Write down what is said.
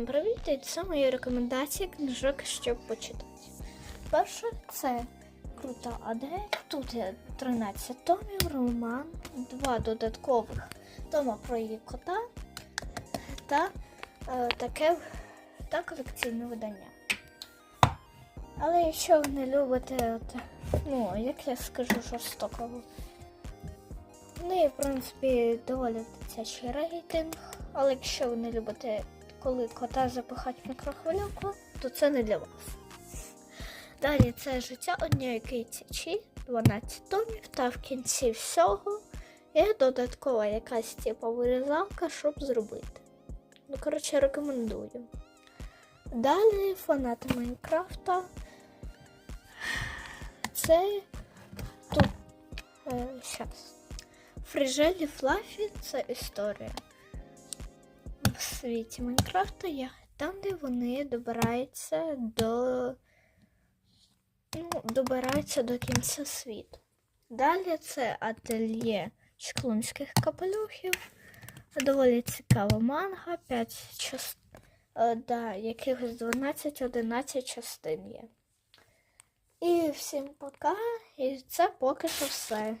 Всім привіт! І це мої рекомендації книжок, щоб почитати. Перше це крута Адель. Тут є 13 томів, роман, два додаткових тома про її кота та е, таке та колекційне видання. Але якщо ви не любите, от, ну, як я скажу жорстокого, в неї, в принципі, доволі дитячий рейтинг. Але якщо ви не любите, коли кота запихать в мікрохвильовку, то це не для вас. Далі це життя однієї китячі, 12 томів, та в кінці всього є додаткова якась типу вирізалка, щоб зробити. Ну, коротше, рекомендую. Далі фанати Майнкрафта. Це тут. Е. Фрижелі Флафі це історія. Світі Майнкрафта є там, де вони добираються до. Ну, добираються до кінця світу. Далі це ательє чклунських капелюхів. Доволі цікава манга, 5 частин. Да, якихось 12-11 частин є. І всім пока. І це поки що все.